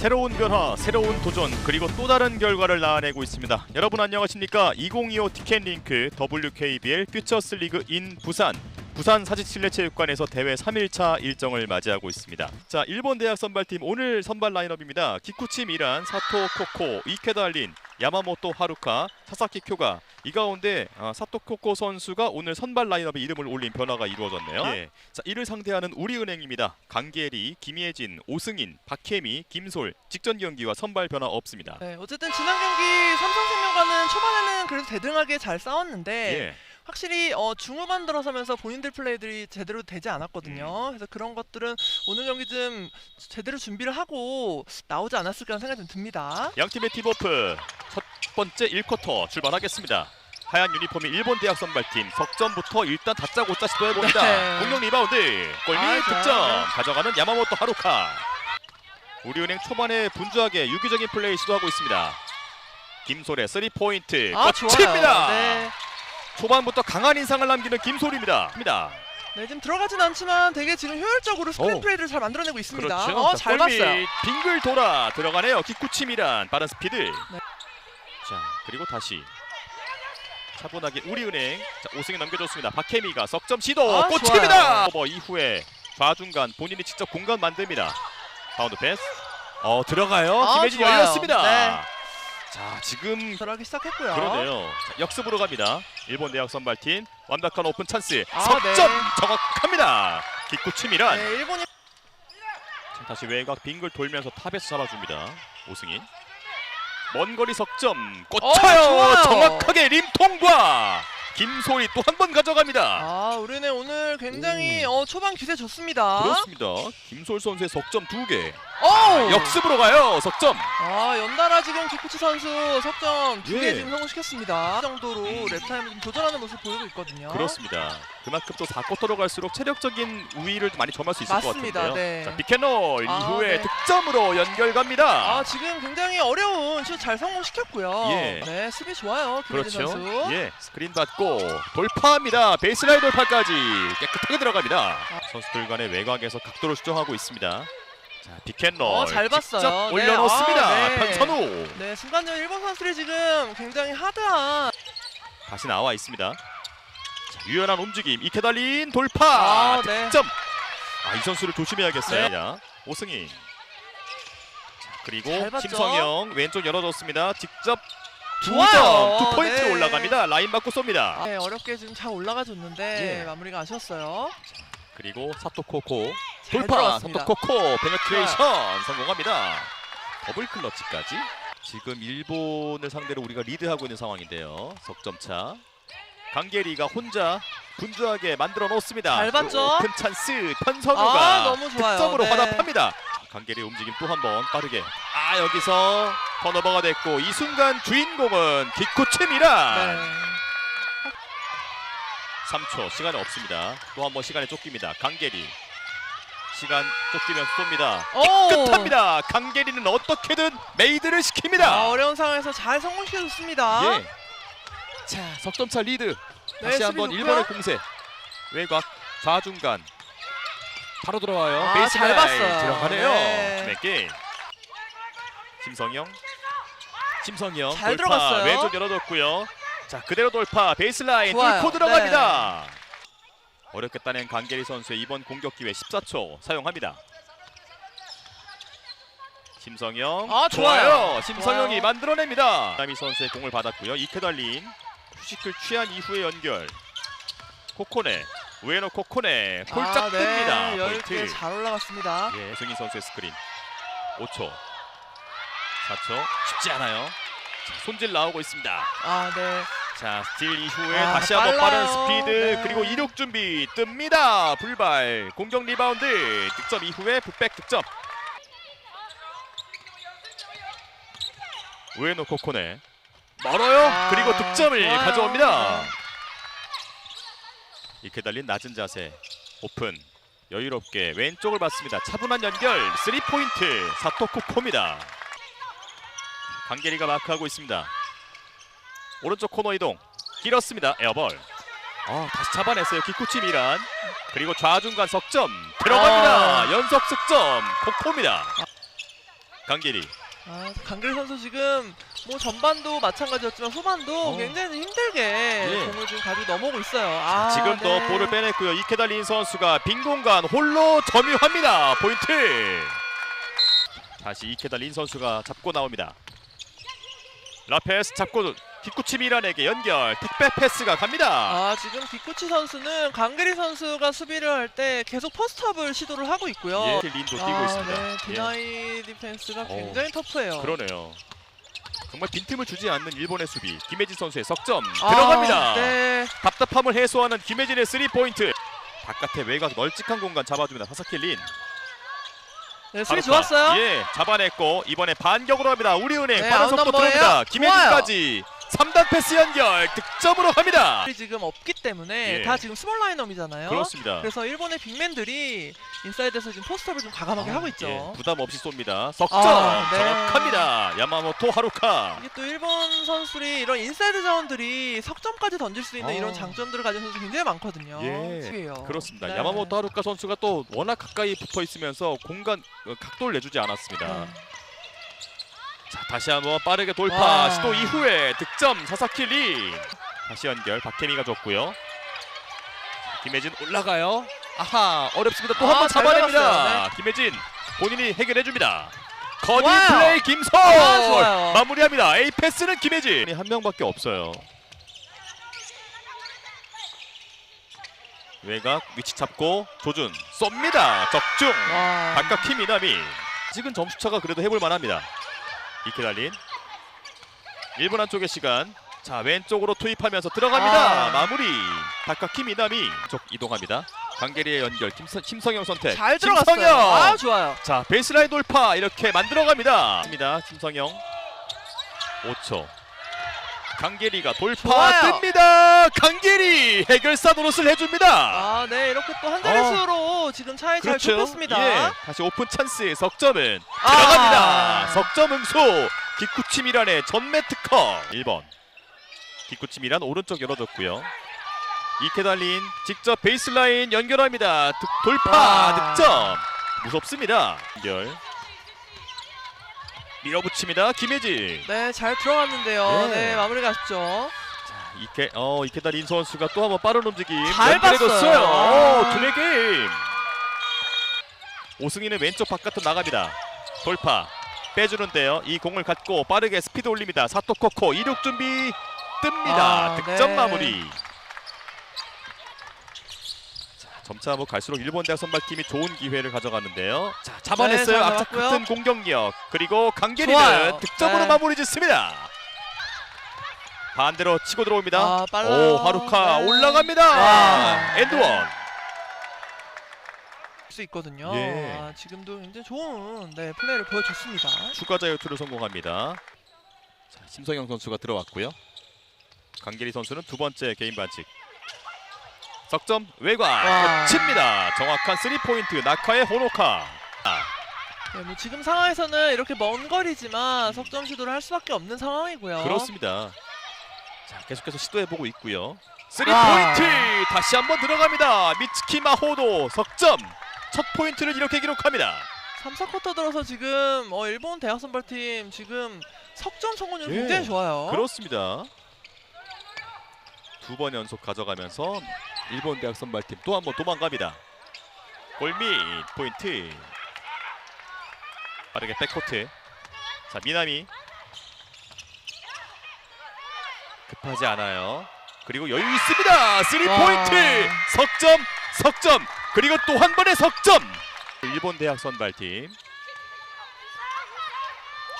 새로운 변화, 새로운 도전, 그리고 또 다른 결과를 낳아내고 있습니다. 여러분 안녕하십니까? 2025 티켓링크 WKBL 퓨처스 리그 인 부산 부산 사직실내체육관에서 대회 3일차 일정을 맞이하고 있습니다. 자, 일본 대학 선발팀 오늘 선발 라인업입니다. 기쿠치 미란, 사토 코코, 이케다 린, 야마모토 하루카, 사사키 쿄가 이 가운데 아, 사토 코코 선수가 오늘 선발 라인업에 이름을 올린 변화가 이루어졌네요. 예. 자, 이를 상대하는 우리은행입니다. 강계리, 김예진, 오승인, 박혜미, 김솔 직전 경기와 선발 변화 없습니다. 네, 어쨌든 지난 경기 삼성생명과는 초반에는 그래도 대등하게 잘 싸웠는데 예. 확실히 어, 중후반 들어서면서 본인들 플레이들이 제대로 되지 않았거든요. 음. 그래서 그런 것들은 오늘 경기 좀 제대로 준비를 하고 나오지 않았을까 하는 생각이 좀 듭니다. 양 팀의 팀워프 첫 번째 1쿼터 출발하겠습니다. 하얀 유니폼이 일본 대학 선발팀 석점부터 일단 다짜고짜 시도해봅니다. 네. 공격 리바운드 골밑 아, 좋아요. 득점 네. 가져가는 야마모토 하루카 우리은행 초반에 분주하게 유기적인 플레이 시도하고 있습니다. 김솔의 3포인트 아. 좋아요. 네. 초반부터 강한 인상을 남기는 김솔입니다. 입니다. 네, 지금 들어가진 않지만 되게 지금 효율적으로 스크린 오. 플레이를 잘 만들어내고 있습니다. 그렇죠. 어, 자, 잘 골밑 봤어요. 빙글 돌아 들어가네요. 기쿠치미란 빠른 스피드. 네. 자 그리고 다시 차분하게 우리은행 자, 오승이 넘겨줬습니다. 박혜미가 석점 시도 아, 꽂힙니다. 오버 이후에 좌중간 본인이 직접 공간 만듭니다. 바운드 패스. 어 들어가요. 아, 김혜진이 좋아요. 열렸습니다. 네. 자 지금 들어가기 시작했고요. 그러네요. 자, 역습으로 갑니다. 일본 대학 선발팀 완벽한 오픈 찬스. 아, 석점 네. 정확합니다. 기쿠치미란. 네, 일본이 자, 다시 외곽 빙글 돌면서 탑에서 잡아줍니다. 오승인. 먼 거리 석점 꽂혀요. 어. 정확하게 림 통과. 김소희 또 한 번 가져갑니다. 아, 우리는 오늘 굉장히 어, 초반 기세 좋습니다. 그렇습니다. 김솔 선수의 석점 두 개. 오! 역습으로 가요. 석점. 아 연달아 지금 기쿠치 선수 석점 두 개 예. 지금 성공시켰습니다. 그 정도로 랩타임을 좀 도전하는 모습 보이고 있거든요. 그렇습니다. 그만큼 또 4쿼터로 갈수록 체력적인 우위를 많이 점할 수 있을 맞습니다. 것 같은데요. 네. 자, 빅앤롤 아, 이후에 네. 득점으로 연결 갑니다. 아 지금 굉장히 어려운 슛 잘 성공시켰고요. 예. 네 수비 좋아요 김혜진 그렇죠. 선수. 예, 스크린 받고 돌파합니다. 베이스라인 돌파까지 깨끗하게 들어갑니다. 아. 선수들 간의 외곽에서 각도를 수정하고 있습니다. 자, 빅앤롤 어, 잘 봤어요. 직접 네, 올려놓습니다. 아, 네. 편선우 네 순간적으로 일본 선수들이 지금 굉장히 하드한 다시 나와 있습니다. 자, 유연한 움직임 이케달린 돌파 아, 네. 득점. 아, 이 선수를 조심해야겠어요. 자, 오승인. 자, 그리고? 김성영 왼쪽 열어줬습니다. 직접 두 좋아요. 점, 두 포인트 네. 올라갑니다. 라인 받고 쏩니다. 네, 어렵게 지금 잘 올라가 줬는데 예. 마무리가 아쉬웠어요. 그리고 사토코코 잘 돌파. 사토코코 페네트레이션 성공합니다 더블 클러치까지 지금 일본을 상대로 우리가 리드하고 있는 상황인데요 석점차 강계리가 혼자 분주하게 만들어 놓습니다 잘 봤죠? 오픈 찬스 편선우가 아 너무 좋아요. 득점으로 네. 화답합니다 강계리 움직임 또 한 번 빠르게 아 여기서 턴오버가 됐고 이 순간 주인공은 기쿠치미라 네. 3초 시간이 없습니다. 또 한 번 시간에 쫓깁니다. 강계리 시간 쫓기면서 쏩니다. 오! 끝합니다. 강계리는 어떻게든 메이드를 시킵니다. 아, 어려운 상황에서 잘 성공시켜줬습니다. 예. 자 석점차 리드. 네, 다시 수비 한번 좋고요. 일본의 공세. 외곽 좌중간 바로 들어와요. 아, 베이스 잘 라인 봤어요. 들어가네요. 네. 몇 개. 김성영. 김성영 잘 돌파 들어갔어요. 왼쪽 열어뒀고요. 자 그대로 돌파 베이스라인 좋아요. 뚫고 들어갑니다. 어렵게 따낸 강계리 선수의 이번 공격 기회 14초 사용합니다. 심성영 아, 좋아요. 심성영이 좋아요. 만들어냅니다. 남이 선수의 공을 받았고요. 이케달린 휴식을 취한 이후의 연결. 코코네 우에노 코코네 홀짝 아, 뜹니다. 네, 여유있게 포인트. 잘 올라갔습니다. 예, 승인 선수의 스크린. 5초. 4초. 쉽지 않아요. 자, 손질 나오고 있습니다. 아, 네. 자, 스틸 이후에 아, 다시 한번 빠른. 스피드 네. 그리고 이륙 준비 뜹니다. 불발. 공격 리바운드. 득점 이후에 풋백 득점. 우에노 코코네. 멀어요. 아, 그리고 득점을 좋아요. 가져옵니다. 네. 이렇게 달린 낮은 자세. 오픈. 여유롭게 왼쪽을 봤습니다. 차분한 연결. 3포인트. 사토코코입니다. 강계리가 마크하고 있습니다. 오른쪽 코너 이동. 길었습니다. 에어볼. 아, 다시 잡아냈어요. 기쿠치 미란. 그리고 좌중간 석점 들어갑니다. 아. 연속 득점 코코입니다. 강길이. 아, 강길 선수 지금 뭐 전반도 마찬가지였지만 후반도 어. 굉장히 힘들게 예. 공을 지금 가지고 넘어오고 있어요. 아, 지금도 네. 볼을 빼냈고요. 이케달린 선수가 빈 공간 홀로 점유합니다. 포인트. 다시 이케달린 선수가 잡고 나옵니다. 라페스 잡고 뒷구치 미란에게 연결. 택배 패스가 갑니다. 아 지금 빅코치 선수는 강길이 선수가 수비를 할 때 계속 포스트업을 시도를 하고 있고요. 예, 린도 뛰고 아, 있습니다. 네, 예. 디나이 디펜스가 어, 굉장히 터프해요. 그러네요. 정말 빈틈을 주지 않는 일본의 수비. 김혜진 선수의 석점 아, 들어갑니다. 네. 답답함을 해소하는 김혜진의 스리 포인트. 바깥의 외곽 널찍한 공간 잡아줍니다. 사사키 린. 네, 수비 좋았어요. 예, 잡아냈고 이번에 반격으로 합니다. 우리은행 네, 빠른 속도. 들어옵니다. 김혜진까지 3단 패스 연결 득점으로 합니다. 이 지금 없기 때문에 예. 다 지금 스몰 라인업이잖아요. 그렇습니다. 그래서 일본의 빅맨들이 인사이드에서 지금 포스트업을 좀 과감하게 하고 있죠. 예, 부담 없이 쏩니다. 석점 아, 네. 정확합니다. 야마모토 하루카. 이게 또 일본 선수들이 이런 인사이드 자원들이 석점까지 던질 수 있는 어. 이런 장점들을 가진 선수 굉장히 많거든요. 예, 수비예요. 그렇습니다. 네. 야마모토 하루카 선수가 또 워낙 가까이 붙어 있으면서 공간 어, 각도를 내주지 않았습니다. 네. 자, 다시 한번 빠르게 돌파 와. 시도 이후에 득점 사사키 린. 다시 연결 박혜미가 줬고요. 자, 김혜진 올라가요. 아하 어렵습니다. 또한 아, 번잘 잡아냅니다. 잡았어요. 김혜진 본인이 해결해 줍니다. 커닝 좋아요. 플레이 김솔 아. 마무리합니다. A 패스는 김혜진 한 명밖에 없어요. 외곽 위치 잡고 조준 쏩니다. 적중. 와. 바깥 키미나미 아직은 점수차가 그래도 해볼 만합니다 이케 달린. 1분 한쪽의 시간. 자 왼쪽으로 투입하면서 들어갑니다. 아. 마무리. 바깥 키미나미 쪽 이동합니다. 강계리의 연결. 김선, 심성영 선택. 잘 들어갔어요. 심성영 아 좋아요. 자 베이스라인 돌파. 이렇게 만들어갑니다. 입니다. 심성영 5초 강계리가 돌파 좋아요. 뜹니다 강계리 해결사 노릇을 해줍니다 아, 네 이렇게 또 한 자릿수로 지금 차이 잘 좁혔습니다. 예, 다시 오픈 찬스의 석점은 아. 들어갑니다. 석점 응수. 기쿠치 미란의 전매 특허. 1번. 기쿠치 미란 오른쪽 열어줬고요. 이케달린 직접 베이스라인 연결합니다. 득, 돌파 와. 득점. 무섭습니다. 연결. 밀어붙입니다. 김혜진. 네, 잘 들어갔는데요. 예. 네, 마무리가 아쉽죠. 이케 어 이케달린 선수가 또 한번 빠른 움직임 잘. 봤어요. 아. 오, 두뇌 게임. 오승희는 왼쪽 바깥으로 나갑니다. 돌파 빼주는데요. 이 공을 갖고 빠르게 스피드 올립니다. 사토코코 이륙 준비 뜹니다. 아, 득점 네. 마무리. 자, 점차 뭐 갈수록 일본 대학 선발팀이 좋은 기회를 가져갔는데요. 자, 잡아냈어요. 네, 잡았고요. 같은 공격력. 그리고 강계리는 좋아요. 득점으로 네. 마무리 짓습니다. 반대로 치고 들어옵니다. 아. 오, 하루카 네. 올라갑니다. 와. 엔드원. 수 있거든요. 예. 아, 지금도 굉장히 좋은 네, 플레이를 보여줬습니다. 추가 자유투를 성공합니다. 자, 심성영 선수가 들어왔고요. 강계리 선수는 두 번째 개인 반칙. 석점 외곽 와. 칩니다. 정확한 스리 포인트 나카의 호노카. 아, 네, 뭐 지금 상황에서는 이렇게 먼 거리지만 석점 시도를 할 수밖에 없는 상황이고요. 그렇습니다. 자, 계속해서 시도해보고 있고요. 스리 와. 포인트 다시 한번 들어갑니다. 미츠키 마호도 석점 첫 포인트를 이렇게 기록합니다. 3, 4쿼터 들어서 지금 어, 일본 대학 선발팀 지금 석점 성공률 예, 굉장히 좋아요. 그렇습니다. 두 번 연속 가져가면서 일본 대학 선발팀 또 한 번 도망갑니다. 골밑 포인트. 빠르게 백코트. 자 미나미. 급하지 않아요. 그리고 여유 있습니다. 스리 와. 포인트. 석점, 석점. 그리고 또 한 번의 석점. 일본 대학 선발팀.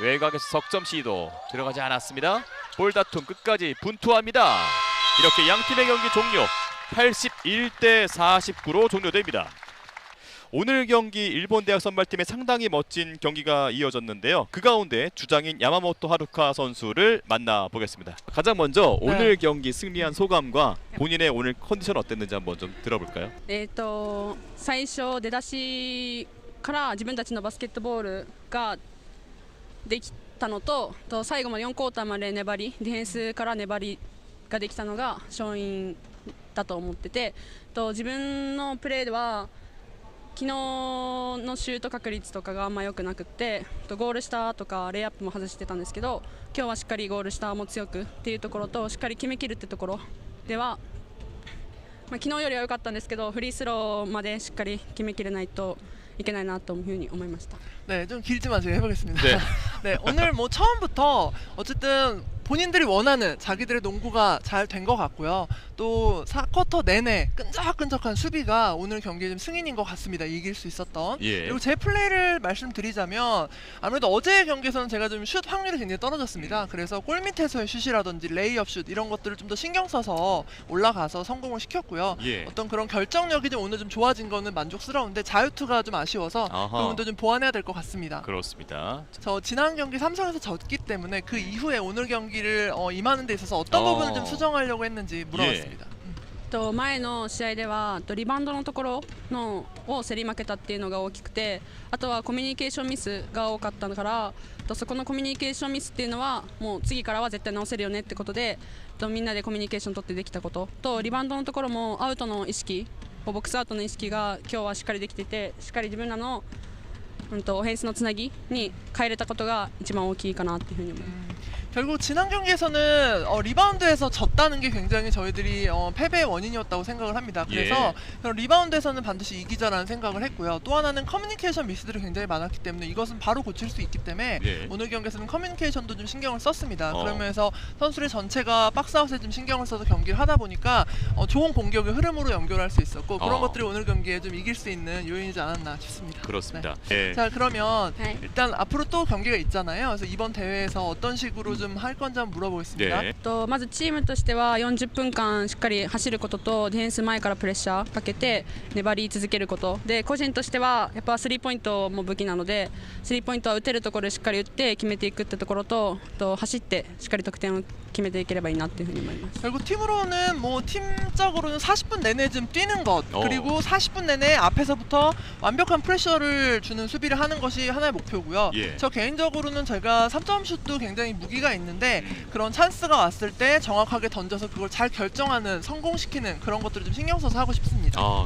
외곽에서 석점 시도 들어가지 않았습니다. 볼 다툼 끝까지 분투합니다. 이렇게 양 팀의 경기 종료. 81대 49로 종료됩니다. 오늘 경기 일본 대학 선발팀의 상당히 멋진 경기가 이어졌는데요. 그 가운데 주장인 야마모토 하루카 선수를 만나 보겠습니다. 가장 먼저 네. 오늘 경기 승리한 소감과 본인의 오늘 컨디션 어땠는지 한번 좀 들어볼까요?えー、と最初出だしから自分たちのバスケットボールができたのとと最後まで4クォーターまで粘りディフェンスから粘り ができたのが勝因だと思っててと自分のプレーでは 昨日のシュート確率とかがあんま良くなくってとゴール下とかレイアップも外してたんですけど今日はしっかりゴール下も強くっていうところとしっかり決めきるってところでは、まあ、昨日よりは良かったんですけどフリースローまでしっかり決めきれないといけないなというふうに思いました。 네, 좀 길지만 제가 해보겠습니다. 네. 네, 오늘 뭐 처음부터 어쨌든 본인들이 원하는 자기들의 농구가 잘 된 것 같고요. 또 4쿼터 내내 끈적끈적한 수비가 오늘 경기의 좀 승인인 것 같습니다. 이길 수 있었던. 예. 그리고 제 플레이를 말씀드리자면 아무래도 어제 경기에서는 제가 좀 슛 확률이 굉장히 떨어졌습니다. 그래서 골 밑에서의 슛이라든지 레이업 슛 이런 것들을 좀 더 신경 써서 올라가서 성공을 시켰고요. 예. 어떤 그런 결정력이 좀 오늘 좀 좋아진 거는 만족스러운데 자유투가 좀 아쉬워서 아하. 그 부분도 좀 보완해야 될 것 같습니다. 그렇습니다. 저 지난 경기 삼성에서 졌기 때문에 그 이후에 오늘 경기 를 어, 임하는 데 있어서 어떤 어. 부분을 좀 수정하려고 했는지 물어봤습니다. 음. と前の試合ではとリバウンドのところのを競り負けたっていうのが大きくてあとはコミュニケーションミスが多かったからとそこのコミュニケーションミスっていうのはもう次からは絶対直せるよねってことでとみんなでコミュニケーション取ってできたこととリバウンドのところもアウトの意識ボックスアウトの意識が今日はしっかりできててしっかり自分らの、うん、とオフェンスのつなぎに変えれたことが一番大きいかなっていうふうに思います。 음, 결국 지난 경기에서는 어, 리바운드에서 졌다는 게 굉장히 저희들이 어, 패배의 원인이었다고 생각을 합니다. 그래서 그런 리바운드에서는 반드시 이기자라는 생각을 했고요. 또 하나는 커뮤니케이션 미스들이 굉장히 많았기 때문에 이것은 바로 고칠 수 있기 때문에 예. 오늘 경기에서는 커뮤니케이션도 좀 신경을 썼습니다. 어. 그러면서 선수들 전체가 박스아웃에 좀 신경을 써서 경기를 하다 보니까 어, 좋은 공격의 흐름으로 연결할 수 있었고 그런 어. 것들이 오늘 경기에 좀 이길 수 있는 요인이지 않았나 싶습니다. 그렇습니다. 네. 예. 자 그러면 はい 일단 앞으로 또 경기가 있잖아요. 그래서 이번 대회에서 어떤 식으로 좀 할 건지 한번 물어보겠습니다. 예. とまずチームとしては40分間しっかり走ることとディフェンス前からプレッシャーかけて粘り続けることで個人としてはやっぱスリーポイントも武器なのでスリーポイントは打てるところでしっかり打って決めていくってところとと走ってしっかり得点を 決めていければいいなっていうふうに思います。 결국 팀으로는 뭐 팀적으로는 40분 내내 좀 뛰는 것 어. 그리고 40분 내내 앞에서부터 완벽한 프레셔를 주는 수비를 하는 것이 하나의 목표고요. 예. 저 개인적으로는 제가 3점 슛도 굉장히 무기가 있는데 음. 그런 찬스가 왔을 때 정확하게 던져서 그걸 잘 결정하는 성공시키는 그런 것들을 좀 신경 써서 하고 싶습니다. 아